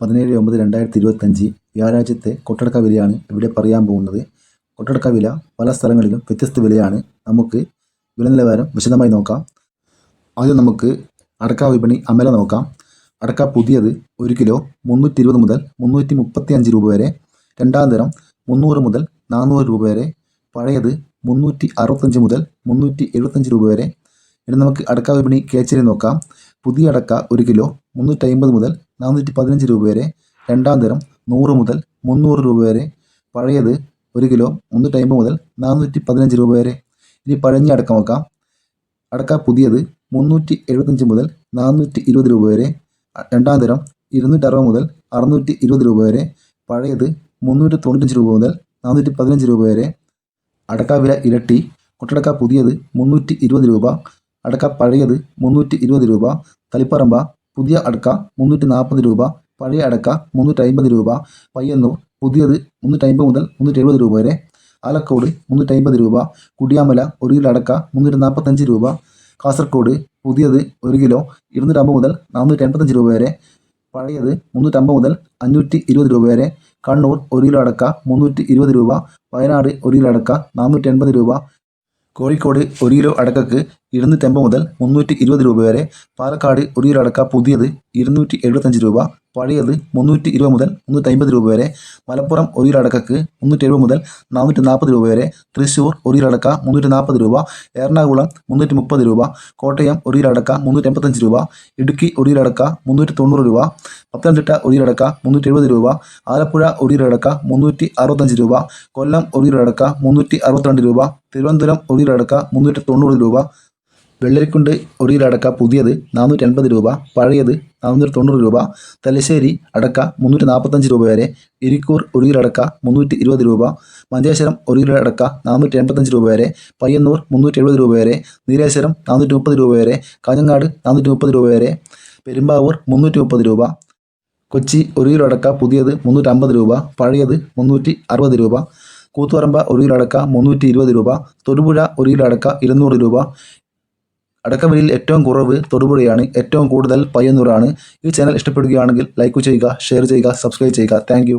പതിനേഴ് ഒമ്പത് രണ്ടായിരത്തി ഇരുപത്തഞ്ച് വ്യാഴാഴ്ചത്തെ കൊട്ടടക്ക വിലയാണ് ഇവിടെ പറയാൻ പോകുന്നത്. കൊട്ടടക്ക വില പല സ്ഥലങ്ങളിലും വ്യത്യസ്ത വിലയാണ്. നമുക്ക് വില നിലവാരം വിശദമായി നോക്കാം. ആദ്യം നമുക്ക് അടക്ക വിപണി അമല നോക്കാം. അടക്ക പുതിയത് ഒരു കിലോ മുന്നൂറ്റി ഇരുപത് മുതൽ മുന്നൂറ്റി മുപ്പത്തി അഞ്ച് രൂപ വരെ. രണ്ടാം തരം മുന്നൂറ് മുതൽ നാനൂറ് രൂപ വരെ. പഴയത് മുന്നൂറ്റി അറുപത്തഞ്ച് മുതൽ മുന്നൂറ്റി എഴുപത്തഞ്ച് രൂപ വരെ. ഇനി നമുക്ക് അടക്ക വിപണി കേച്ചരി നോക്കാം. പുതിയ അടക്ക ഒരു കിലോ മുന്നൂറ്റി അമ്പത് മുതൽ നാനൂറ്റി പതിനഞ്ച് രൂപ വരെ. രണ്ടാം തരം നൂറ് മുതൽ മുന്നൂറ് രൂപ വരെ. പഴയത് ഒരു കിലോ ഒന്ന് അമ്പത് മുതൽ നാനൂറ്റി പതിനഞ്ച് രൂപ വരെ. ഇനി പഴഞ്ഞ അടക്ക നോക്കാം അടക്ക പുതിയത് മുന്നൂറ്റി എഴുപത്തഞ്ച് മുതൽ നാനൂറ്റി ഇരുപത് രൂപ വരെ. രണ്ടാം തരം ഇരുന്നൂറ്റി അറുപത് മുതൽ അറുന്നൂറ്റി ഇരുപത് രൂപ വരെ. പഴയത് മുന്നൂറ്റി തൊണ്ണൂറ്റഞ്ച് രൂപ മുതൽ നാനൂറ്റി പതിനഞ്ച് രൂപ വരെ. അടക്ക വില ഇരട്ടി. കൊട്ടടക്ക പുതിയത് മുന്നൂറ്റി ഇരുപത് രൂപ. അടക്ക പഴയത് മുന്നൂറ്റി ഇരുപത് രൂപ. തളിപ്പറമ്പ പുതിയ അടക്ക മുന്നൂറ്റി നാൽപ്പത് രൂപ പഴയ അടക്ക മുന്നൂറ്റി അമ്പത് രൂപ പയ്യന്നൂർ പുതിയത് മുന്നൂറ്റി അമ്പത് മുതൽ മുന്നൂറ്റി എഴുപത് രൂപ വരെ. ആലക്കോട് മുന്നൂറ്റി അമ്പത് രൂപ കുടിയാമല ഒരു കിലോ അടക്ക മുന്നൂറ്റി നാൽപ്പത്തഞ്ച് രൂപ കാസർഗോഡ് പുതിയത് ഒരു കിലോ ഇരുന്നൂറ്റമ്പത് മുതൽ നാനൂറ്റി എൺപത്തഞ്ച് രൂപ വരെ. പഴയത് മുന്നൂറ്റമ്പത് മുതൽ അഞ്ഞൂറ്റി ഇരുപത് രൂപ വരെ. കണ്ണൂർ ഒരു കിലോ അടക്ക മുന്നൂറ്റി ഇരുപത് രൂപ വയനാട് ഒരു കിലോ അടക്ക നാനൂറ്റി എൺപത് രൂപ കോഴിക്കോട് ഒരു കിലോ അടക്കക്ക് ഇരുന്നൂറ്റമ്പത് മുതൽ മുന്നൂറ്റി ഇരുപത് രൂപ വരെ. പാലക്കാട് ഒരു കിലോ അടക്ക പുതിയത് ഇരുന്നൂറ്റി എഴുപത്തഞ്ച് രൂപ പഴയത് മുന്നൂറ്റി ഇരുപത് മുതൽ മുന്നൂറ്റി അമ്പത് രൂപ വരെ. മലപ്പുറം ഒരു കിലോ അടക്കക്ക് മുന്നൂറ്റി എഴുപത് മുതൽ നാനൂറ്റി നാൽപ്പത് രൂപ വരെ. തൃശ്ശൂർ ഒരു കിലോ അടക്ക മുന്നൂറ്റി നാൽപ്പത് രൂപ എറണാകുളം മുന്നൂറ്റി മുപ്പത് രൂപ കോട്ടയം ഒരു കിലോ അടക്ക മുന്നൂറ്റി എൺപത്തഞ്ച് രൂപ ഇടുക്കി ഒരു കിലോ അടക്ക മുന്നൂറ്റി തൊണ്ണൂറ് രൂപ പത്തനംതിട്ട ഒരു കിലോ അടക്ക മുന്നൂറ്റി എഴുപത് രൂപ ആലപ്പുഴ ഒരു കിലോ അടക്ക മുന്നൂറ്റി അറുപത്തഞ്ച് രൂപ കൊല്ലം ഒരു കിലോ അടക്ക മുന്നൂറ്റി അറുപത്തിരണ്ട് രൂപ തിരുവനന്തപുരം ഒരു കിലോ അടക്ക മുന്നൂറ്റി തൊണ്ണൂറ് രൂപ. വെള്ളരിക്കുണ്ട് ഒരു കിലോ അടക്ക പുതിയത് നാനൂറ്റി എൺപത് രൂപ. പഴയത് നാനൂറ്റി തൊണ്ണൂറ് രൂപ. തലശ്ശേരി അടക്ക മുന്നൂറ്റി നാൽപ്പത്തഞ്ച് രൂപ വരെ. ഇരിക്കൂർ ഒരു കിലോ അടക്ക മുന്നൂറ്റി ഇരുപത് രൂപ. മഞ്ചേശ്വരം ഒരു കിലോ അടക്ക നാനൂറ്റി എൺപത്തഞ്ച് രൂപ വരെ. പയ്യന്നൂർ മുന്നൂറ്റി എഴുപത് രൂപ വരെ. നീരേശ്വരം നാനൂറ്റി മുപ്പത് രൂപ വരെ. കാഞ്ഞങ്ങാട് നാനൂറ്റി മുപ്പത് രൂപ വരെ. പെരുമ്പാവൂർ മുന്നൂറ്റി മുപ്പത് രൂപ. കൊച്ചി ഒരു കിലോ അടക്ക പുതിയത് മുന്നൂറ്റി അമ്പത് രൂപ. പഴയത് മുന്നൂറ്റി അറുപത് രൂപ. കൂത്തുപറമ്പ ഒരു കിലോ അടക്ക മുന്നൂറ്റി ഇരുപത് രൂപ തൊടുപുഴ ഒരു കിലോ അടക്ക ഇരുന്നൂറ് രൂപ. അടക്കവിലയിൽ ഏറ്റവും കുറവ് തൊടുപുഴയാണ് ഏറ്റവും കൂടുതൽ പയ്യന്നൂറാണ് ഈ ചാനൽ ഇഷ്ടപ്പെടുകയാണെങ്കിൽ ലൈക്ക് ചെയ്യുക ഷെയർ ചെയ്യുക സബ്സ്ക്രൈബ് ചെയ്യുക. താങ്ക്